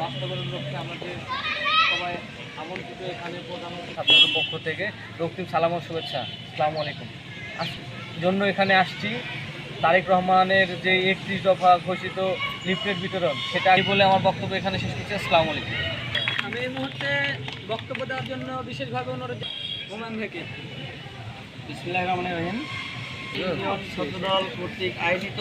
বাস্তবায়নের লক্ষ্যে আমাদের সবাই আমন্ত্রিত এখানে প্রধান ছাত্রদের পক্ষ থেকে রক্তিম সালাম ও শুভেচ্ছা আসসালামু আলাইকুম জন্য এখানে আসছি তারেক রহমানের যে একত্রিশ দফা ঘোষিত লিফলেট বিতরণ সেটা আমি বলে আমার বক্তব্য এখানে শেষ করছি আসসালামু আলাইকুম আমি এই মুহূর্তে বক্তব্য দেওয়ার জন্য বিশেষভাবে অনুরোধ ওমান থেকে বিসমিল্লাহির রহমানির রহিম। ছাত্রদল কর্তৃক আয়োজিত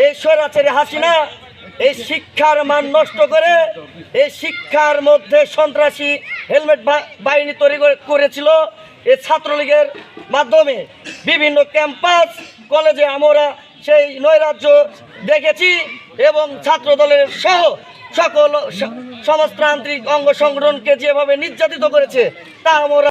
এই হাসিনা এই শিক্ষার মান নষ্ট করে, এই শিক্ষার মধ্যে সন্ত্রাসী হেলমেট বাহিনী তৈরি করে- করেছিল এই ছাত্রলীগের মাধ্যমে। বিভিন্ন ক্যাম্পাস, কলেজে আমরা সেই নৈরাজ্য দেখেছি এবং ছাত্র দলের সহ সকল সমাজতান্ত্রিক অঙ্গ সংগঠনকে যেভাবে নির্যাতিত করেছে, তা আমরা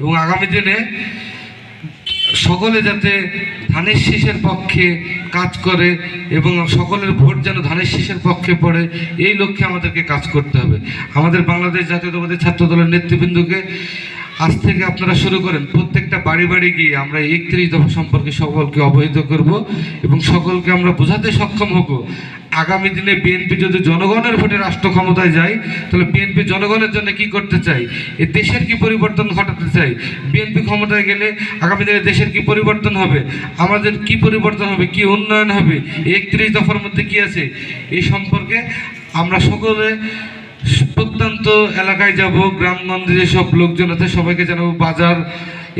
এবং আগামী দিনে সকলে যাতে ধানের শীষের পক্ষে কাজ করে এবং সকলের ভোট যেন ধানের শীষের পক্ষে পড়ে, এই লক্ষ্যে আমাদেরকে কাজ করতে হবে। আমাদের বাংলাদেশ জাতীয়তাবাদী ছাত্র দলের নেতৃবৃন্দকে আজ থেকে আপনারা শুরু করেন। প্রত্যেকটা বাড়ি বাড়ি গিয়ে আমরা একত্রিশ দফা সম্পর্কে সকলকে অবহিত করব এবং সকলকে আমরা বোঝাতে সক্ষম হব। আগামী দিনে বিএনপি যদি জনগণের ভোটে রাষ্ট্র ক্ষমতায় যায়, তাহলে বিএনপি জনগণের জন্য কি করতে চাই এ দেশের কি পরিবর্তন ঘটাতে চাই বিএনপি ক্ষমতায় গেলে আগামী দিনে দেশের কি পরিবর্তন হবে? আমাদের কি পরিবর্তন হবে? কি উন্নয়ন হবে? একত্রিশ দফার মধ্যে কি আছে? এই সম্পর্কে আমরা সকলে প্রত্যন্ত এলাকায় যাব গ্রামগঞ্জে যেসব লোকজন আছে, সবাইকে জানাব বাজার,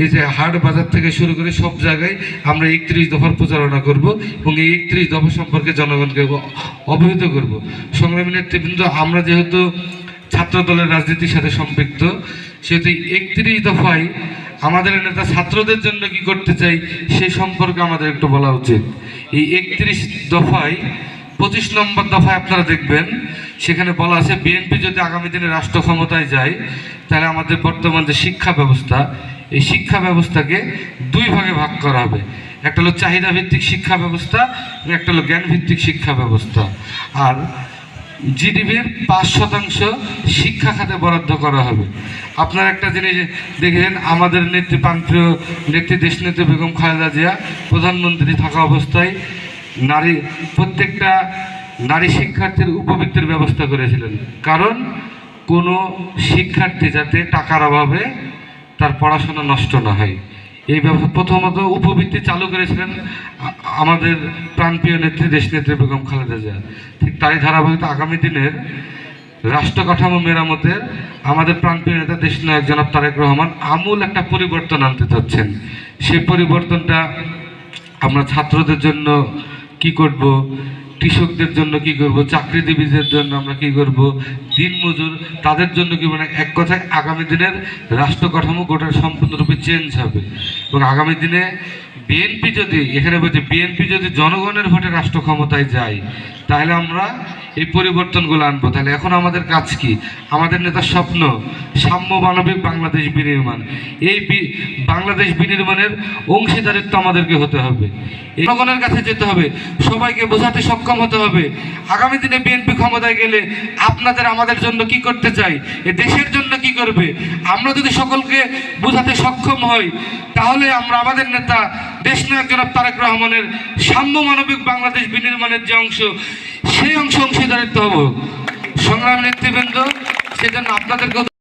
এই যে হাট বাজার থেকে শুরু করে সব জায়গায় আমরা একত্রিশ দফার প্রচারণা করব এবং এই একত্রিশ দফা সম্পর্কে জনগণকে অবহিত করব। সংগ্রামী নেতৃবৃন্দ, আমরা যেহেতু ছাত্র দলের রাজনীতির সাথে সম্পৃক্ত, সেহেতু একত্রিশ দফায় আমাদের নেতা ছাত্রদের জন্য কি করতে চাই, সে সম্পর্কে আমাদের একটু বলা উচিত। এই একত্রিশ দফায় পঁচিশ নম্বর দফায় আপনারা দেখবেন, সেখানে বলা আছে, বিএনপি যদি আগামী দিনে রাষ্ট্র ক্ষমতায় যায়, তাহলে আমাদের বর্তমান যে শিক্ষা ব্যবস্থা, এই শিক্ষা ব্যবস্থাকে দুই ভাগে ভাগ করা হবে। একটা হলো চাহিদা ভিত্তিক শিক্ষা ব্যবস্থা একটা হলো জ্ঞান ভিত্তিক শিক্ষা ব্যবস্থা। আর জিডিপির পাঁচ শতাংশ শিক্ষা খাতে বরাদ্দ করা হবে। আপনারা একটা জিনিস দেখেন, আমাদের নেত্রী প্রান্তীয় নেত্রী, দেশনেত্রী বেগম খালেদা জিয়া প্রধানমন্ত্রী থাকা অবস্থায় নারী, প্রত্যেকটা নারী শিক্ষার্থীর উপবৃত্তির ব্যবস্থা করেছিলেন। কারণ কোনো শিক্ষার্থী যাতে টাকার অভাবে তার পড়াশোনা নষ্ট না হয়। এই ব্যবস্থা প্রথমত উপবৃত্তি চালু করেছিলেন আমাদের প্রাণপ্রিয় নেত্রী, দেশনেত্রী বেগম খালেদা জিয়া। ঠিক তারই ধারাবাহিকতা আগামী দিনের রাষ্ট্র কাঠামো মেরামতের আমাদের প্রাণপ্রিয় নেতা দেশ নায়ক জনাব তারেক রহমান আমূল একটা পরিবর্তন আনতে চাচ্ছেন। সেই পরিবর্তনটা আমরা ছাত্রদের জন্য কি করব? কৃষকদের জন্য কি করব? চাকরিজীবীদের জন্য আমরা কি করব? দিনমজুর তাদের জন্য কি মানে এক কথায় আগামী দিনের রাষ্ট্র কাঠামো গোটা সম্পূর্ণরূপে চেঞ্জ হবে। এবং আগামী দিনে বিএনপি যদি, এখানে বলছে বিএনপি যদি জনগণের ভোটে রাষ্ট্র ক্ষমতায় যায়, তাহলে আমরা এই পরিবর্তনগুলো আনব। তাহলে এখন আমাদের কাজ কি? আমাদের নেতার স্বপ্ন, সাম্য মানবিক বাংলাদেশ বিনির্মাণ। এই বাংলাদেশ বিনির্মাণের অংশীদারিত্ব আমাদেরকে হতে হবে। জনগণের কাছে যেতে হবে, সবাইকে বোঝাতে সক্ষম হতে হবে। আগামী দিনে বিএনপি ক্ষমতায় গেলে আপনাদের, আমাদের জন্য কি করতে চাই? এ দেশের জন্য কি করবে? আমরা যদি সকলকে বোঝাতে সক্ষম হই, তাহলে আমরা আমাদের নেতা দেশনায়ক জনাব তারেক রহমানের সাম্য মানবিক বাংলাদেশ বিনির্মাণের যে অংশ, সেই অংশ অংশীদারিত্ব হব। সংগ্রাম নেতৃবৃন্দ, সেজন্য আপনাদেরকে